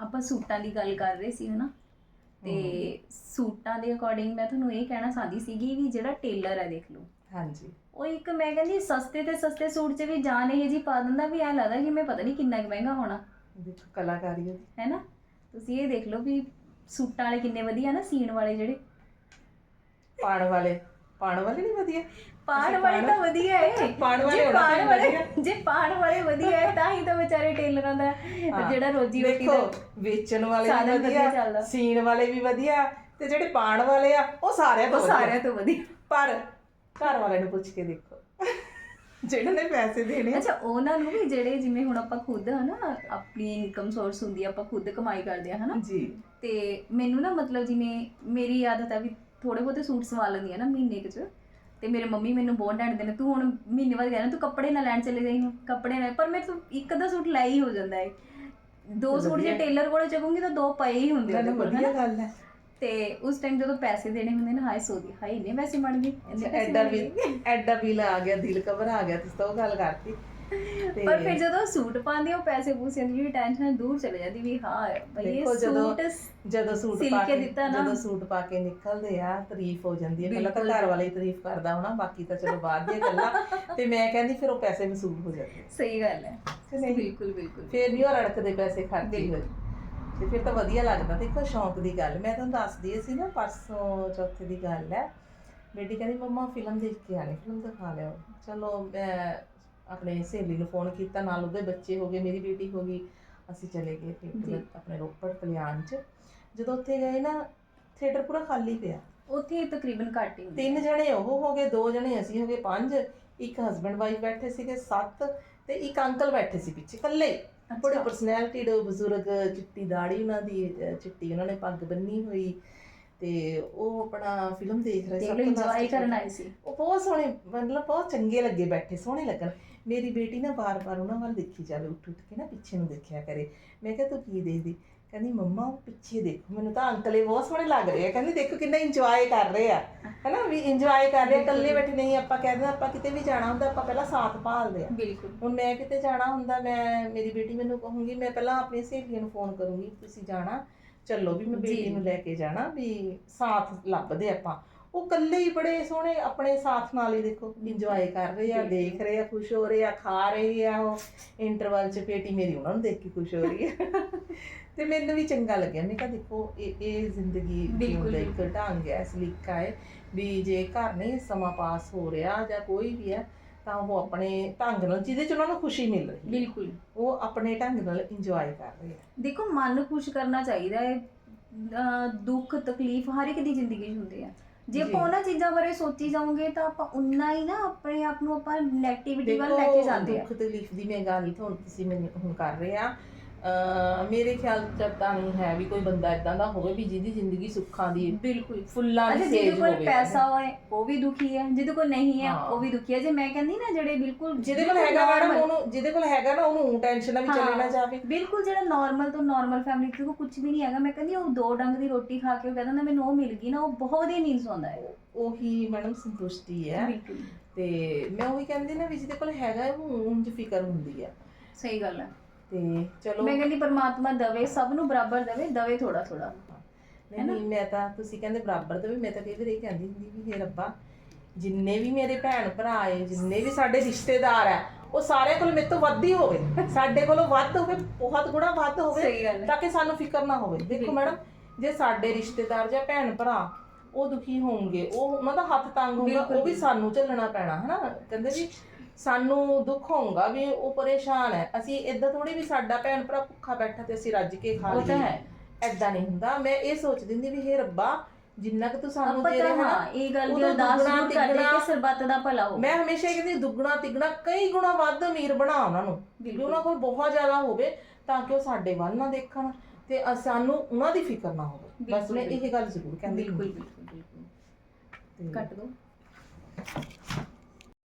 ਆਪਾਂ ਸੂਟਾਂ ਦੀ ਗੱਲ ਕਰ ਰਹੇ ਸੀ ਹਨਾ? ਤੇ ਸੂਟਾਂ ਦੇ ਅਕੋਰਡਿੰਗ ਮੈਂ ਤੁਹਾਨੂੰ ਇਹ ਕਹਿਣਾ ਚਾਹਦੀ ਸੀਗੀ ਵੀ ਜਿਹੜਾ ਟੇਲਰ ਹੈ ਦੇਖ ਲਓ। ਹਾਂਜੀ। ਉਹ ਇੱਕ ਮੈਂ ਕਹਿੰਦੀ ਸਸਤੇ ਤੇ ਸਸਤੇ ਸੂਟ 'ਚ ਵੀ ਜਾਨ ਇਹ ਜੀ ਪਾ ਦਿੰਦਾ ਵੀ ਐ ਲੱਗਦਾ ਕਿ ਮੈਂ ਪਤਾ ਨਹੀਂ ਕਿੰਨਾ ਕੁ ਮਹਿੰਗਾ ਹੋਣਾ। ਦੇਖੋ ਕਲਾਕਾਰੀ ਹੈ। ਨਾ ਤੁਸੀਂ ਇਹ ਦੇਖ ਲਓ ਵੀ ਸੂਟਾਂ ਵਾਲੇ ਕਿੰਨੇ ਵਧੀਆ ਨਾ ਸੀਣ ਵਾਲੇ ਜਿਹੜੇ। ਪਾਣ ਵਾਲੇ। ਪਾਣ ਵਾਲੇ ਨਹੀਂ ਵਧੀਆ। ਪਾਣ ਵਾਲੇ ਤਾਂ ਵਧੀਆ ਏ ਪਾਣ ਵਾਲੇ ਜੇ ਹੋਣਾ ਪਾਣ ਵਾਲੇ। ਜੇ ਪਾਣ ਵਾਲੇ ਵਧੀਆ ਹੈ ਤਾਂ ਹੀ ਤਾਂ ਵਿਚਾਰੇ ਟੇਲਰਾਂ ਦਾ। ਜਿਹੜਾ ਰੋਜੀ ਰੋਟੀ ਦਾ ਵੇਚਣ ਵਾਲੇ ਵੀ ਵਧੀਆ। ਸੀਣ ਵਾਲੇ ਵੀ ਵਧੀਆ ਤੇ ਜਿਹੜੇ ਪਾਣ ਵਾਲੇ ਆ ਉਹ ਸਾਰਿਆਂ ਤੋਂ। ਸਾਰਿਆਂ ਤੋਂ ਵਧੀਆ ਪਰ ਘਰ ਵਾਲਿਆਂ ਨੂੰ ਪੁੱਛ ਕੇ ਦੇਖੋ ਜਿਹੜੇ ਨੇ ਪੈਸੇ ਦੇਣੇ ਅੱਛਾ ਉਹਨਾਂ ਨੂੰ ਵੀ ਜਿਹੜੇ ਜਿਵੇਂ ਹੁਣ ਆਪਾਂ ਖੁਦ ਹਨਾ ਆਪਣੀ ਇਨਕਮ ਸੋਰਸ ਹੁੰਦੀ ਆ ਆਪਾਂ ਖੁਦ ਕਮਾਈ ਕਰਦੇ ਆ ਹਨਾ ਜੀ ਤੇ ਮੈਨੂੰ ਨਾ ਮਤਲਬ ਜਿਵੇਂ ਮੇਰੀ ਆਦਤ ਆ ਵੀ ਥੋੜੇ ਬਹੁਤੇ ਸੂਟ ਸਵਾ ਲੈਂਦੀ ਆ ਨਾ ਮਹੀਨੇ ਕੁ ਚ ਤੇ ਮੇਰੇ ਮੰਮੀ ਮੈਨੂੰ ਬਹੁਤ ਡਾਂਟਦੇ ਨੇ ਤੂੰ ਹੁਣ ਮਹੀਨੇ ਬਾਅਦ ਕਹਿਣਾ ਤੂੰ ਕੱਪੜੇ ਨਾ ਲੈਣ ਚਲੇ ਜਾਈਂ ਕੱਪੜੇ ਨਾ ਪਰ ਮੇਰੇ ਤੋਂ ਇੱਕ ਅੱਧਾ ਸੂਟ ਲੈ ਹੀ ਹੋ ਜਾਂਦਾ ਹੈ ਦੋ ਸੂਟ ਜੇ। ਟੇਲਰ ਕੋਲ ਚੱਕੂਗੀ ਤਾਂ ਦੋ ਪਏ ਹੀ ਹੁੰਦੇ ਉਹਦੇ ਕੋਲ ਵਧੀਆ ਗੱਲ ਹੈ ਤੇ ਉਸ ਟਾਈਮ ਜਦੋਂ ਪੈਸੇ ਦੇਣੇ ਹੁੰਦੇ ਨੇ ਹਾਏ ਸੋਦੀ ਹਾਏ ਇੰਨੇ ਪੈਸੇ ਬਣ ਗਏ ਐਡਾ ਵੀ। ਐਡਾ ਬਿੱਲ ਆ ਗਿਆ ਦਿਲ ਘਬਰਾ ਗਿਆ ਤੁਸੀਂ ਤਾਂ ਉਹ ਗੱਲ ਕਰਤੀ ਪਰ ਫਿਰ ਜਦੋਂ ਸੂਟ ਪਾਉਂਦੇ ਉਹ ਪੈਸੇ ਪੂਸਿਆਂ ਦੀ ਜਿਹੜੀ ਟੈਨਸ਼ਨ ਦੂਰ ਚਲੇ ਜਾਂਦੀ ਵੀ ਹਾਂ ਇਹ ਜਦੋਂ- ਸੂਟ ਜਦੋਂ ਸੂਟ ਪਾ ਕੇ। ਜਦੋਂ ਸੂਟ ਪਾ ਕੇ ਨਿਕਲਦੇ ਆ ਤਾਰੀਫ ਹੋ ਜਾਂਦੀ ਹੈ। ਪਹਿਲਾਂ ਤਾਂ। ਘਰ ਵਾਲੇ ਹੀ ਤਾਰੀਫ ਕਰਦਾ ਹੋਣਾ ਬਾਕੀ ਤਾਂ ਚਲੋ ਬਾਅਦ ਦੀਆਂ ਗੱਲਾਂ। ਤੇ ਮੈਂ ਕਹਿੰਦੀ ਫਿਰ ਉਹ ਪੈਸੇ ਵਸੂਲ ਹੋ ਜਾਂਦੇ ਸਹੀ ਗੱਲ ਹੈ? ਬਿਲਕੁਲ ਬਿਲਕੁਲ। ਫਿਰ ਨਹੀਂ ਉਹ ਰੜਕਦੇ ਪੈਸੇ ਖਰਚੇ ਹੋਏ। ਤੇ ਫਿਰ ਤਾਂ ਵਧੀਆ ਲੱਗਦਾ। ਦੇਖੋ ਸ਼ੌਂਕ ਦੀ ਗੱਲ। ਮੈਂ ਤੁਹਾਨੂੰ ਦੱਸਦੀ ਸੀ ਨਾ ਪਰਸੋਂ ਚੌਥੇ ਦੀ ਗੱਲ ਹੈ। ਬੇਟੀ ਕਹਿੰਦੀ ਮੰਮਾ ਫਿਲਮ ਦੇਖ ਕੇ ਆਣੀ ਫਿਲਮ ਦਿਖਾ ਲਿਓ। ਚਲੋ ਮੈਂ ਆਪਣੇ ਸਹੇਲੀ ਨੂੰ ਫੋਨ ਕੀਤਾ ਨਾਲ ਉਹਦੇ ਬੱਚੇ ਹੋ ਗਏ ਮੇਰੀ ਬੇਟੀ ਹੋ ਗਈ। ਅਸੀਂ ਚਲੇ ਗਏ। ਥੀਏਟਰ ਆਪਣੇ ਰੋਪੜ ਕਲਿਆਣ ਚ। ਜਦੋਂ ਉੱਥੇ ਗਏ ਨਾ ਥੀਏਟਰ ਪੂਰਾ ਖਾਲੀ ਪਿਆ। ਉੱਥੇ ਤਕਰੀਬਨ ਘੱਟ ਹੀ ਹੁੰਦੇ ਤਿੰਨ ਜਣੇ ਉਹ ਹੋ ਗਏ ਦੋ ਜਣੇ ਅਸੀਂ ਹੋ ਗਏ ਪੰਜ। ਇੱਕ ਹਸਬੰਡ ਵਾਈਫ ਬੈਠੇ ਸੀਗੇ ਸੱਤ ਤੇ ਇੱਕ ਅੰਕਲ ਬੈਠੇ ਸੀ ਪਿੱਛੇ ਇਕੱਲੇ। ਬੜੇ। ਪਰਸਨੈਲਿਟੀ ਦੇ ਬਜ਼ੁਰਗ ਚਿੱਟੀ ਦਾੜੀ ਉਹਨਾਂ ਦੀ ਚਿੱਟੀ ਉਹਨਾਂ ਨੇ ਪੱਗ ਬੰਨੀ ਹੋਈ। ਤੇ ਉਹ ਆਪਣਾ ਫਿਲਮ ਦੇਖ ਰਹੇ ਦੇਖ ਲਓ ਇੰਜੋਏ ਕਰਨ ਆਏ ਸੀ। ਉਹ ਬਹੁਤ ਸੋਹਣੇ ਮਤਲਬ ਬਹੁਤ ਚੰਗੇ ਲੱਗੇ ਬੈਠੇ ਸੋਹਣੇ ਲੱਗਣ। ਮੇਰੀ ਬੇਟੀ ਨਾ ਬਾਰ-ਬਾਰ ਉਹਨਾਂ ਵੱਲ ਦੇਖੀ ਜਾਵੇ ਉੱਠ ਉੱਠ ਕੇ ਨਾ ਪਿੱਛੇ ਨੂੰ ਦੇਖਿਆ ਕਰੇ। ਮੈਂ ਕਿਹਾ ਤੂੰ ਕੀ ਦੇਖਦੀ? ਕਹਿੰਦੀ ਮੰਮਾ ਉਹ ਪਿੱਛੇ ਦੇਖੋ। ਮੈਨੂੰ ਤਾਂ ਅੰਕਲੇ ਬਹੁਤ ਸੋਹਣੇ ਲੱਗ ਰਹੇ ਆ। ਕਹਿੰਦੀ ਦੇਖੋ ਕਿੰਨਾ ਇੰਜੋਏ ਕਰ ਰਹੇ ਆ। ਹੈਨਾ ਵੀ ਇੰਜੋਏ ਕਰ ਰਹੇ ਆ, ਇਕੱਲੇ ਬੈਠੇ ਨਹੀਂ ਆਪਾਂ ਕਹਿੰਦੇ ਆਪਾਂ ਕਿਤੇ ਵੀ ਜਾਣਾ ਹੁੰਦਾ ਆਪਾਂ ਪਹਿਲਾਂ ਸਾਥ ਭਾਲਦੇ ਆ ਬਿਲਕੁਲ। ਹੁਣ ਮੈਂ ਕਿਤੇ ਜਾਣਾ ਹੁੰਦਾ ਮੈਂ ਮੇਰੀ ਬੇਟੀ ਮੈਨੂੰ ਕਹੂੰਗੀ ਮੈਂ ਪਹਿਲਾਂ ਆਪਣੀ ਸਹੇਲੀਆਂ ਨੂੰ ਫੋਨ ਕਰੂੰਗੀ ਤੁਸੀਂ ਜਾਣਾ। ਚੱਲੋ ਵੀ ਮੈਂ। ਬੇਟੀ ਨੂੰ ਲੈ ਕੇ ਜਾਣਾ ਵੀ ਸਾਥ ਲੱਭਦੇ ਆਪਾਂ। ਉਹ ਇਕੱਲੇ ਹੀ ਬੜੇ ਸੋਹਣੇ ਆਪਣੇ ਸਾਥ ਨਾਲ ਹੀ ਦੇਖੋ ਇੰਜੋਏ ਕਰ ਰਹੇ ਆ। ਦੇਖ ਰਹੇ ਆ ਖੁਸ਼ ਹੋ ਰਹੇ ਆ ਖਾ ਰਹੇ ਆ ਉਹ। ਇੰਟਰਵਲ 'ਚ ਬੇਟੀ ਮੇਰੀ ਉਹਨਾਂ ਨੂੰ ਦੇਖ ਕੇ ਖੁਸ਼ ਹੋ ਰਹੀ ਹੈ ਤੇ ਮੈਨੂੰ ਵੀ ਚੰਗਾ ਲੱਗਿਆ। ਮੈਂ ਕਿਹਾ ਦੇਖੋ ਇਹ ਇਹ ਜ਼ਿੰਦਗੀ ਜਿਉਣ ਬਿਲਕੁਲ, ਦਾ ਇੱਕ ਢੰਗ ਹੈ ਸਲੀਕਾ ਹੈ ਵੀ ਜੇ ਘਰ ਨਹੀਂ ਸਮਾਂ ਪਾਸ ਹੋ ਰਿਹਾ ਜਾਂ ਕੋਈ ਵੀ ਹੈ ਤਾਂ ਉਹ ਆਪਣੇ ਢੰਗ ਨਾਲ ਜਿਹਦੇ 'ਚ ਉਹਨਾਂ ਨੂੰ ਖੁਸ਼ੀ ਮਿਲ ਰਹੀ ਹੈ। ਬਿਲਕੁਲ। ਉਹ ਆਪਣੇ ਢੰਗ ਨਾਲ ਇੰਜੋਏ ਕਰ ਰਹੇ ਆ ਦੇਖੋ ਮਨ ਨੂੰ ਖੁਸ਼ ਕਰਨਾ ਚਾਹੀਦਾ ਹੈ। ਅਹ ਦੁੱਖ ਤਕਲੀਫ ਹਰ ਇੱਕ ਦੀ ਜ਼ਿੰਦਗੀ 'ਚ ਹੁੰਦੇ ਆ। ਜੇ ਜੀ। ਆਪਾਂ ਉਹਨਾਂ ਚੀਜ਼ਾਂ ਬਾਰੇ ਸੋਚੀ ਜਾਵਾਂਗੇ ਤਾਂ ਆਪਾਂ ਉਨਾ ਹੀ ਨਾ ਆਪਣੇ ਆਪ ਨੂੰ ਆਪਾਂ ਨੈਗੇਟਿਵਿਟੀ ਵੱਲ ਲੈ ਕੇ ਜਾਂਦੇ ਆ। ਦੁੱਖ ਤਕਲੀਫ ਦੀ ਮੈਂ ਗੱਲ ਤੁਹਾਨੂੰ ਤੁਸੀਂ ਮੈਨੂੰ ਹੁਣ ਕਰ ਰਹੇ ਆ। ਮੇਰੇ ਖਿਆਲ ਚ ਤਾਂ ਨਹੀਂ ਹੈ ਵੀ ਕੋਈ ਬੰਦਾ ਇਦਾਂ ਦਾ ਹੋਵੇ ਵੀ ਜਿਹਦੀ ਜ਼ਿੰਦਗੀ ਸੁੱਖਾਂ ਦੀ ਬਿਲਕੁਲ। ਫੁੱਲਾਂ ਅੱਛਾ ਦੀ ਜਿਹਦੇ ਸੇਜ ਕੋਲ ਹੋਵੇ। ਪੈਸਾ ਹੋਏ ਉਹ ਵੀ ਦੁਖੀ ਹੈ। ਜਿਹਦੇ ਕੋਲ ਨਹੀਂ ਹੈ ਹਾਂ। ਉਹ ਵੀ ਦੁਖੀ ਹੈ। ਜੇ ਮੈਂ ਕਹਿੰਦੀ ਨਾ ਜਿਹੜੇ ਬਿਲਕੁਲ ਜਿਹਦੇ ਕੋਲ ਹੈਗਾ ਮੈਡਮ ਉਹਨੂੰ ਜਿਹਦੇ ਕੋਲ ਹੈਗਾ ਨਾ ਉਹਨੂੰ ਟੈਨਸ਼ਨ ਨਾ ਵੀ ਚਲੇ ਨਾ ਜਾਵੇ। ਬਿਲਕੁਲ ਜਿਹੜਾ ਨਾਰਮਲ ਤੋਂ ਨਾਰਮਲ ਫੈਮਿਲੀ ਤੋਂ ਕੁਝ ਵੀ ਨਹੀਂ ਹੈਗਾ। ਮੈਂ ਕਹਿੰਦੀ ਉਹ ਦੋ ਡੰਗ ਦੀ ਰੋਟੀ ਖਾ ਕੇ ਉਹ ਕਹਿੰਦਾ ਨਾ ਮੈਨੂੰ ਉਹ ਮਿਲ ਗਈ ਨਾ ਉਹ ਬਹੁਤ ਵਧੀਆ ਨੀਂਦ ਸੌਂਦਾ ਹੈ ਉਹੀ ਮੈਡਮ ਸੰਤੁਸ਼ਟੀ ਹੈ। ਬਿਲਕੁਲ। ਤੇ ਮੈਂ ਉਹੀ ਕਹਿੰਦੀ ਨਾ ਵੀ ਜਿਹਦੇ ਕੋਲ ਹੈਗਾ ਉਹਨੂੰ ਉਂਝ ਫਿਕਰ ਹੁੰਦੀ ਆ ਸਹੀ ਗੱਲ ਹੈ। ਤੇ ਚਲੋ। ਮੈਂ ਕਹਿੰਦੀ ਪਰਮਾਤਮਾ ਦਵੇ ਸਭ ਨੂੰ ਬਰਾਬਰ ਦਵੇ ਦਵੇ ਥੋੜਾ ਥੋੜਾ ਨਹੀਂ ਨਹੀਂ ਮੈਂ ਤਾਂ ਤੁਸੀਂ ਕਹਿੰਦੇ ਬਰਾਬਰ ਦੇ ਵੀ ਮੈਂ ਤਾਂ ਕਈ ਵਾਰ ਇਹ ਕਹਿੰਦੀ ਹੁੰਦੀ ਵੀ ਹੇ ਰੱਬਾ ਜਿੰਨੇ ਵੀ ਮੇਰੇ ਭੈਣ ਭਰਾ ਆਏ ਜਿੰਨੇ ਵੀ ਸਾਡੇ ਰਿਸ਼ਤੇਦਾਰ ਆ ਉਹ ਸਾਰਿਆਂ ਕੋਲ ਮੇਰੇ ਤੋਂ ਵੱਧ ਹੀ ਹੋਵੇ। ਸਾਡੇ ਕੋਲੋਂ ਵੱਧ ਹੋਵੇ ਬਹੁਤ ਗੁਣਾ ਵੱਧ ਹੋਵੇ ਤਾਂ ਕਿ ਸਾਨੂੰ ਫਿਕਰ ਨਾ ਹੋਵੇ। ਦੇਖੋ। ਮੈਡਮ ਜੇ ਸਾਡੇ ਰਿਸ਼ਤੇਦਾਰ ਜਾਂ ਭੈਣ ਭਰਾ ਉਹ ਦੁਖੀ ਹੋਣਗੇ ਉਹ ਉਹਨਾਂ ਦਾ ਹੱਥ ਤੰਗ ਹੋਊਗਾ ਉਹ ਵੀ ਸਾਨੂੰ ਝੱਲਣਾ ਪੈਣਾ ਹਨਾ? ਕਹਿੰਦੇ ਵੀ ਸਾਨੂੰ ਦੁੱਖ ਹੋਊਗਾ ਵੀ ਉਹ ਪਰੇਸ਼ਾਨ ਹੈ। ਅਸੀਂ ਇਦਾਂ ਥੋੜੀ ਵੀ ਸਾਡਾ ਭੈਣ ਭਰਾ ਭੁੱਖਾ ਬੈਠਾ ਤੇ ਅਸੀਂ ਰੱਜ ਕੇ ਖਾ ਉਹ ਤਾਂ ਲਈਏ। ਹੈ। ਐਦਾਂ ਨਹੀਂ ਹੁੰਦਾ। ਮੈਂ ਇਹ ਸੋਚਦੀ ਹੁੰਦੀ ਵੀ ਹੇ ਰੱਬਾ ਜਿੰਨਾ ਕਿ ਤੂੰ ਸਾਨੂੰ ਆਪਾਂ ਦੇ ਤਾਂ ਰਿਹਾ ਹਾਂ ਨਾ ਇਹ ਗੱਲ ਦੀ ਉਦੋਂ ਅਰਦਾਸ ਦੁੱਗਣਾ, ਜ਼ਰੂਰ ਕਰਦੇ ਤਿੱਗਣਾ- ਕਿ ਸਰਬੱਤ ਦਾ ਭਲਾ ਹੋ ਮੈਂ ਹਮੇਸ਼ਾ ਇਹ ਕਹਿੰਦੀ ਦੁੱਗਣਾ ਤਿੱਗਣਾ ਕਈ ਗੁਣਾ ਵੱਧ ਅਮੀਰ ਬਣਾ ਉਹਨਾਂ ਨੂੰ। ਵੀ ਬਿਲਕੁਲ। ਉਹਨਾਂ ਕੋਲ ਬਹੁਤ ਜ਼ਿਆਦਾ ਹੋਵੇ ਤਾਂ ਕਿ ਉਹ ਸਾਡੇ ਵੱਲ ਨਾ ਦੇਖਣ ਤੇ ਅ- ਸਾਨੂੰ ਉਹਨਾਂ ਦੀ ਫਿਕਰ ਨਾ ਹੋਵੇ। ਬਸ ਬਿਲਕੁਲ, ਮੈਂ ਇਹ ਗੱਲ ਜ਼ਰੂਰ ਕਹਿੰਦੀ ਬਿਲਕੁਲ ਬਿਲਕੁਲ ਬਿਲਕੁਲ। ਤੇ ਕੱਟ ਦੋ।